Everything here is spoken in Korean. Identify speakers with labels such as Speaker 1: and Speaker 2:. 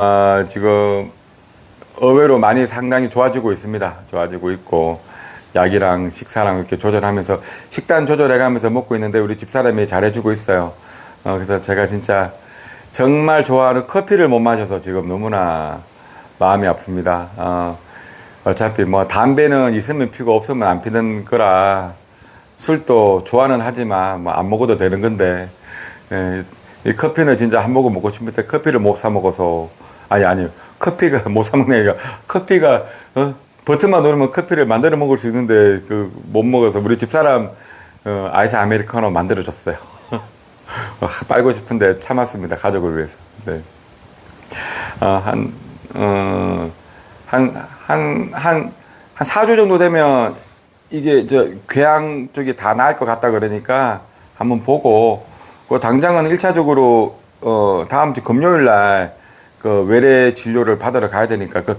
Speaker 1: 아, 지금 의외로 많이 상당히 좋아지고 있습니다. 좋아지고 있고 약이랑 식사랑 이렇게 조절하면서 식단 조절해가면서 먹고 있는데 우리 집사람이 잘해주고 있어요. 어, 그래서 제가 진짜 정말 좋아하는 커피를 못 마셔서 지금 너무나 마음이 아픕니다. 어, 어차피 뭐 담배는 있으면 피고 없으면 안 피는 거라 술도 좋아는 하지만 뭐 안 먹어도 되는 건데 예, 이 커피는 진짜 한 모금 먹고 싶은데 커피를 못 사 먹어서 아니 아니 커피가 못 사 먹는 게 아니라 커피가 어, 버튼만 누르면 커피를 만들어 먹을 수 있는데 그 못 먹어서 우리 집사람 어, 아이스 아메리카노 만들어 줬어요. 어, 빨고 싶은데 참았습니다 가족을 위해서. 네. 어, 한, 어, 한, 한, 한, 한 4주 정도 되면 이게 저 궤양 쪽이 다 나을 것 같다 그러니까 한번 보고 그 당장은 1차적으로 어, 다음 주 금요일 날 그 외래 진료를 받으러 가야 되니까 그 병원